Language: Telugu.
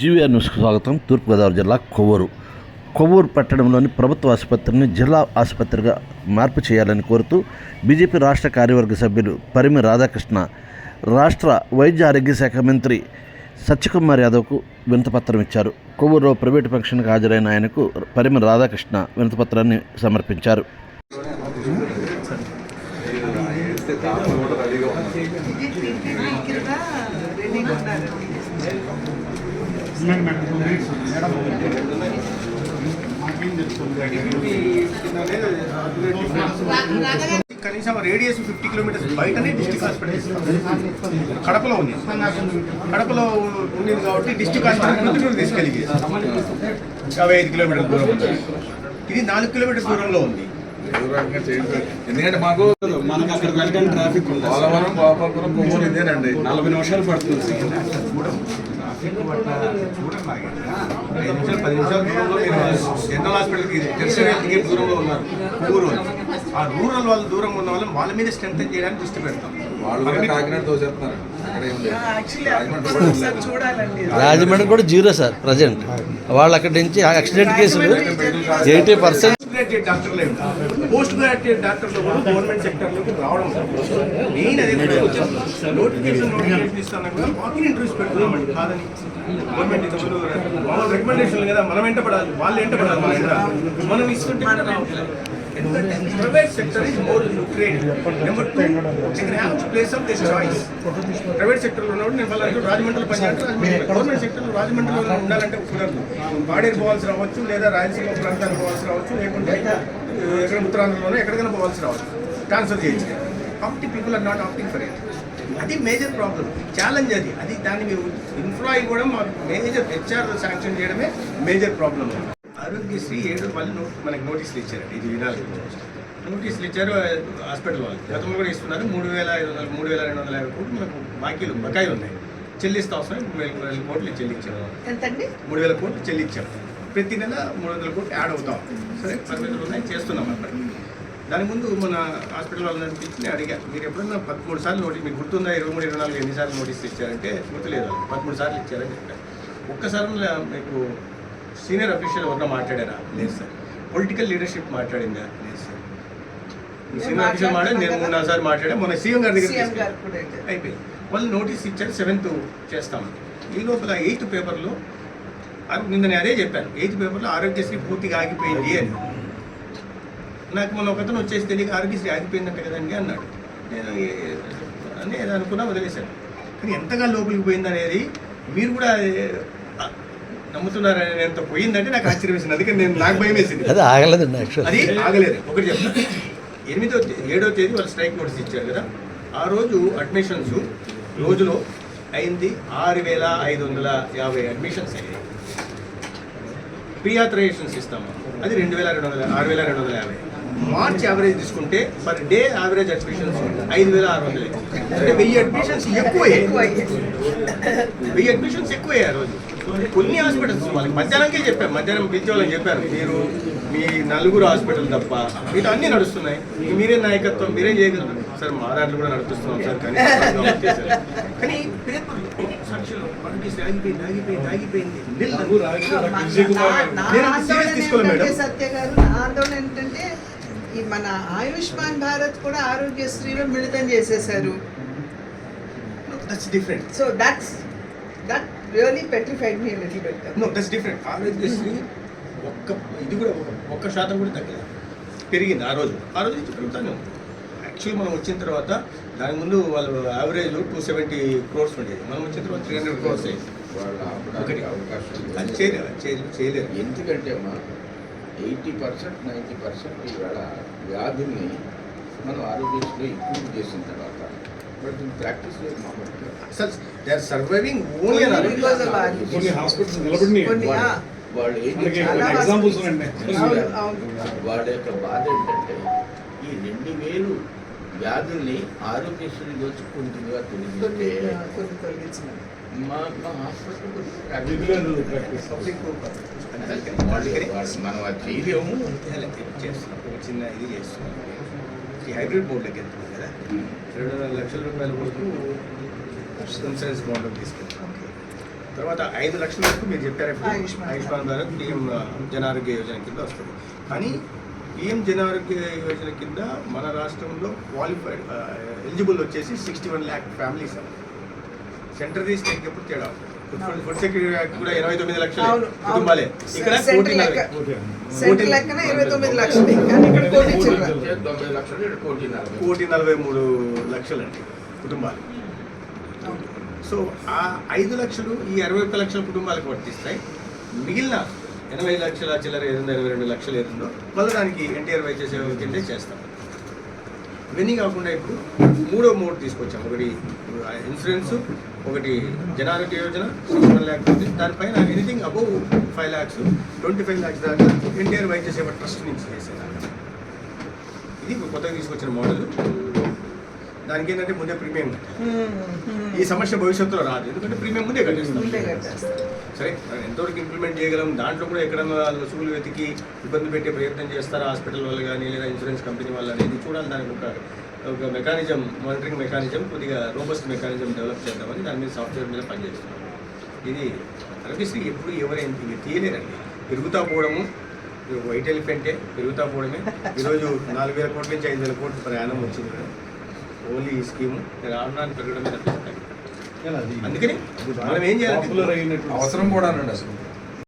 జీవీఆర్ న్యూస్కు స్వాగతం. తూర్పుగోదావరి జిల్లా కొవ్వూరు. కొవ్వూరు పట్టణంలోని ప్రభుత్వ ఆసుపత్రిని జిల్లా ఆసుపత్రిగా మార్పు చేయాలని కోరుతూ బీజేపీ రాష్ట్ర కార్యవర్గ సభ్యులు పరిమి రాధాకృష్ణ రాష్ట్ర వైద్య ఆరోగ్య శాఖ మంత్రి సత్యకుమార్ యాదవ్కు వినతపత్రం ఇచ్చారు. కొవ్వూరులో ప్రైవేటు ఫంక్షన్కి హాజరైన ఆయనకు పరిమి రాధాకృష్ణ వినతపత్రాన్ని సమర్పించారు. కనీసం రేడియస్ ఫిఫ్టీ కిలోమీటర్స్ బయటనే డిస్టిక్ హాస్పిటల్ కడపలో ఉంది కడపలో ఉండేది కాబట్టి డిస్టిక్ హాస్పిటల్ ప్రొద్దుటూరు తీసుకెళ్ళి యాభై ఐదు కిలోమీటర్ల దూరం ఉంది ఇది నాలుగు కిలోమీటర్స్ దూరంలో ఉంది ఎందుకంటే మాకు మనకు అక్కడ వెళ్ళడానికి ట్రాఫిక్ ఉంది పోలవరం గోపాలపురం కొవ్వూరు ఇదేనండి నలభై నిమిషాలు పడుతుంది ఐదు నిమిషాలు పది నిమిషాల దూరంలో మీరు జనరల్ హాస్పిటల్కి దూరంలో ఉన్నారు ఊరు. ఆ రూరల్ వాళ్ళ దూరం ఉన్న వాళ్ళని వాళ్ళ మీద స్ట్రెంగ్ చేయడానికి దృష్టి పెడతాం రాజమండ్రి కూడా జీరో సార్ ప్రజెంట్ వాళ్ళు అక్కడి నుంచి యాక్సిడెంట్ కేసులు ఎయిటీ పర్సెంట్ గ్రాడ్యుయేట్ డాక్టర్లే ఉంటారు పోస్ట్ గ్రాడ్యుయేట్ డాక్టర్లు కూడా గవర్నమెంట్ సెక్టర్లోకి రావడం మెయిన్ అదే నోటిఫికేషన్ నోటిఫికేషన్ ఇస్తాను కూడా వాకింగ్ ఇంటర్వ్యూస్ పెడుతున్నామండి. కాదని గవర్నమెంట్ ఇంతకుముందు మామూలు రికమెండేషన్ కదా మనం వెంట పడాలి వాళ్ళు వెంట పడాలి మన మనం ఇస్తుంటే private sector is more lucrative number two have place of this choice private సెక్టర్లో ఉన్నప్పుడు నేను వాళ్ళ రాజమండ్రిలో పనిచేయాలంటే గవర్నమెంట్ సెక్టర్లో రాజమండ్రిలో ఉండాలంటే కుదరదు పాడేరు పోవాల్సి రావచ్చు లేదా రాయలసీమ ప్రాంతానికి పోవాల్సి రావచ్చు లేకుంటే ఎక్కడ ఉత్తరాంధ్రలోనే ఎక్కడికైనా పోవాల్సి రావచ్చు ట్రాన్స్ఫర్ చేయొచ్చు కాబట్టి people are not opting for it అది మేజర్ ప్రాబ్లం ఛాలెంజ్ అది అది దాన్ని మీరు ఇన్ఫ్రా ఇవ్వడం మేజర్ హెచ్ఆర్ శాంక్షన్ చేయడమే మేజర్ ప్రాబ్లం ఆరోగ్యశ్రీ ఏడు మళ్ళీ మనకి నోటీసులు ఇచ్చారండి ఇది వినాలి. నోటీసులు ఇచ్చారు హాస్పిటల్ వాళ్ళు. గతంలో కూడా ఇస్తున్నారు మూడు వేల ఐదు వందలు మూడు వేల రెండు వందల యాభై కోట్లు మనకు బాకీలు బకాయిలు ఉన్నాయి. చెల్లిస్తా అవసరం మూడు వేల వేల కోట్లు చెల్లించాము ఎంతండి? మూడు వేల కోట్లు చెల్లించాం. ప్రతి నెల మూడు వందల కోట్లు యాడ్ అవుతాం. సరే పరిమితులు ఉన్నాయి చేస్తున్నాం అక్కడ దాని ముందు మన హాస్పిటల్ వాళ్ళని అనిపించి నేను అడిగా మీరు ఎప్పుడన్నా పదమూడు సార్లు నోటీస్ మీకు గుర్తుందా? ఇరవై మూడు ఇరవై నాలుగు ఎన్నిసార్లు నోటీస్ ఇచ్చారంటే గుర్తులేదు. పదమూడు సార్లు ఇచ్చారని చెప్పారు. ఒక్కసారి మీకు సీనియర్ అఫీషియల్ ఎవరన్నా మాట్లాడారా? లేదు సార్. Political leadership మాట్లాడిందా? లేదు సార్. సీనియర్ అఫీషియల్ మాట్లాడి నేను మూడు నాలుగు సార్లు మాట్లాడా మొన్న సీఎం గారి దగ్గర సీఎం తీసుకెళ్ళాను. గారు కూడా అయితే. అయిపోయింది. వాళ్ళు నోటీస్ ఇచ్చారు సెవెంత్ చేస్తామని ఈ లోపల ఎయిత్ పేపర్లో అది నిన్న నేను అదే చెప్పాను ఎయిత్ పేపర్లో ఆరోగ్యశ్రీ పూర్తిగా ఆగిపోయింది అని. నాకు మొన్న ఒకతను వచ్చేసి తెలియక ఆరోగ్యశ్రీ ఆగిపోయిందంట కదండి అన్నాడు. నేను అని అనుకున్నా వదిలేశాను. కానీ ఎంతగా లోపలికి పోయింది అనేది మీరు కూడా నమ్ముతున్నారని ఎంత పోయిందంటే నాకు ఆశ్చర్యం వేసింది అందుకని నేను నాకు భయం వేసింది అది ఆగలేదండి యాక్చువల్ అది ఆగలేదు. ఒకటి చెప్తా ఎనిమిదో ఏడో తేదీ వాళ్ళు స్ట్రైక్ నోటీస్ ఇచ్చారు కదా. ఆ రోజు అడ్మిషన్స్ రోజులో అయింది ఆరు వేల ఐదు వందల యాభై అడ్మిషన్స్. అయ్యాయి ప్రీ ఆథరైజేషన్స్ ఇస్తాము అది రెండు వేల రెండు వందల ఆరు వేల రెండు వందల యాభై. మార్చ్ యావరేజ్ తీసుకుంటే పర్ డే యావరేజ్ అడ్మిషన్స్ ఐదు వేల ఆరు వందలు. అంటే వెయ్యి అడ్మిషన్స్ ఎక్కువ. వెయ్యి అడ్మిషన్స్ ఎక్కువయ్యాయి ఆ రోజు. కొన్ని హాస్పిటల్స్ వాళ్ళకి మధ్యాహ్నంకే చెప్పాను మధ్యాహ్నం పిలిచే వాళ్ళకి చెప్పాను మీరు మీ నలుగురు హాస్పిటల్ తప్ప మీతో అన్నీ నడుస్తున్నాయి. మీరే నాయకత్వం మీరేం చేయగలరు. సార్ మా దాంట్లో కూడా నడుస్తున్నాం సార్. కానీ. కానీ ఆందోళన ఏంటంటే ఈ మన ఆయుష్మాన్ భారత్ కూడా ఆరోగ్యశ్రీలో మిళితం చేసేసారు that's different so that's that really petrified me little bet no that's different Aarogyasri ఒక్క ఇది కూడా ఒక- ఒక్క శాతం కూడా తగ్గలేదు. పెరిగింది ఆ రోజు. ఆ రోజు నుంచి పెరుగుతానే ఉంది. యాక్చువల్లీ మనం వచ్చిన తర్వాత దాని ముందు వాళ్ళు యావరేజ్ టూ సెవెంటీ క్రోర్స్ ఉండేది. మనం వచ్చిన తర్వాత త్రీ హండ్రెడ్ క్రోర్స్ అయ్యింది. వాళ్ళు అవకాశం అది లేదు. చేయలేరు అది చేయలేరు చేయలేరు ఎందుకంటే అమ్మా ఎయిటీ పర్సెంట్ నైంటీ పర్సెంట్ ఈవేళ వ్యాధుల్ని మనం ఆరోగ్యశ్రీలో ఇంప్రూవ్ చేసిన తర్వాత బట్ ప్రాక్టీస్ లేదు మామూలుగా అసలు దే ఆర్ సర్వైవింగ్ ఓన్లీ కొన్ని హాస్పిటల్స్ వాళ్ళు ఏం ఎగ్జాంపుల్స్. వాళ్ళ యొక్క బాధ ఏంటంటే ఈ రెండు వేలు వ్యాధుల్ని ఆరోగ్యశ్రీ మా మా హాస్పిటల్ వాళ్ళు- వాళ్ళు- మనం అది చేయలేము చేస్తున్నాం చిన్న ఇది చేస్తున్నాం ఈ హైబ్రిడ్ బోర్డులోకి వెళ్తున్నాం కదా. రెండు వందల లక్షల రూపాయల వరకు ఇన్సూరెన్స్ బాండ్ తీసుకెళ్తాం తర్వాత ఐదు లక్షల వరకు మీరు చెప్పారు ఆయుష్మాన్ ఆయుష్మాన్ భారత్ పిఎం జన ఆరోగ్య యోజన కింద వస్తుంది. కానీ పిఎం జన ఆరోగ్య యోజన కింద మన రాష్ట్రంలో క్వాలిఫైడ్ ఎలిజిబుల్ వచ్చేసి sixty one lakh families centre తీసుకెళ్ళి ఎప్పుడు తేడా? ఫుడ్ సెక్యూరిటీ యాక్ట్ కూడా ఇరవై తొమ్మిది లక్షలు కుటుంబాలే. ఇక్కడ కోటి లెక్కన ఇరవై తొమ్మిది లక్షలు. కోటి లక్షలు నలభై. మూడు లక్షలండి కుటుంబాలు. సో ఆ ఐదు లక్షలు ఈ అరవై ఒక్క లక్షల కుటుంబాలకు వర్తిస్తాయి. మిగిలిన ఎనభై లక్షల చిల్లర ఏదో ఇరవై రెండు లక్షలు ఏదో మళ్ళీ దానికి ఎన్టీఆర్ వైద్య సేవ కిందే చేస్తాం. ఇవన్నీ కాకుండా ఇప్పుడు మూడో మోడ్ తీసుకొచ్చాం. ఒకటి ఇన్సూరెన్స్ ఒకటి జనారోగ్య యోజన సిక్స్ వన్ ల్యాక్ ఉంది దానిపైన anything above five lakhs twenty five lakhs దాకా ఎన్టీఆర్ వైద్య సేవ ట్రస్ట్ నుంచి చేసేదాకా ఇది కొత్తగా తీసుకొచ్చిన మోడల్. దానికి ఏంటంటే ముందే ప్రీమియం. ఈ సమస్య భవిష్యత్తులో రాదు. ఎందుకంటే ప్రీమియం ముందే కట్టేస్తాం సరే ఎంతవరకు ఇంప్లిమెంట్ చేయగలం? దాంట్లో కూడా ఎక్కడన్నా వసూలు వెతికి ఇబ్బంది పెట్టే ప్రయత్నం చేస్తారా? హాస్పిటల్ వాళ్ళు కానీ లేదా ఇన్సూరెన్స్ కంపెనీ వాళ్ళు అనేది చూడాలి. దానికి ఒక ఒక మెకానిజం మానిటరింగ్ మెకానిజం కొద్దిగా రోబస్ట్ మెకానిజం డెవలప్ చేద్దామని దాని మీద సాఫ్ట్వేర్ మీద పనిచేస్తున్నాం. ఇది ఆరోగ్యశ్రీ ఎప్పుడు ఎవరైనా ఇంక తీయలేరండి. పెరుగుతా పోవడము ఇది వైట్ ఎలిఫెంటే పెరుగుతా పోవడమే. ఈరోజు నాలుగు వేల కోట్ల నుంచి ఐదు వేల కోట్ల ప్రయాణం వచ్చింది ఓన్లీ ఈ స్కీము. రావడానికి పెరగడమే తప్పిస్తాయి అందుకని మనం ఏం చేయాలి అవసరం కూడా అన్నాడు అసలు.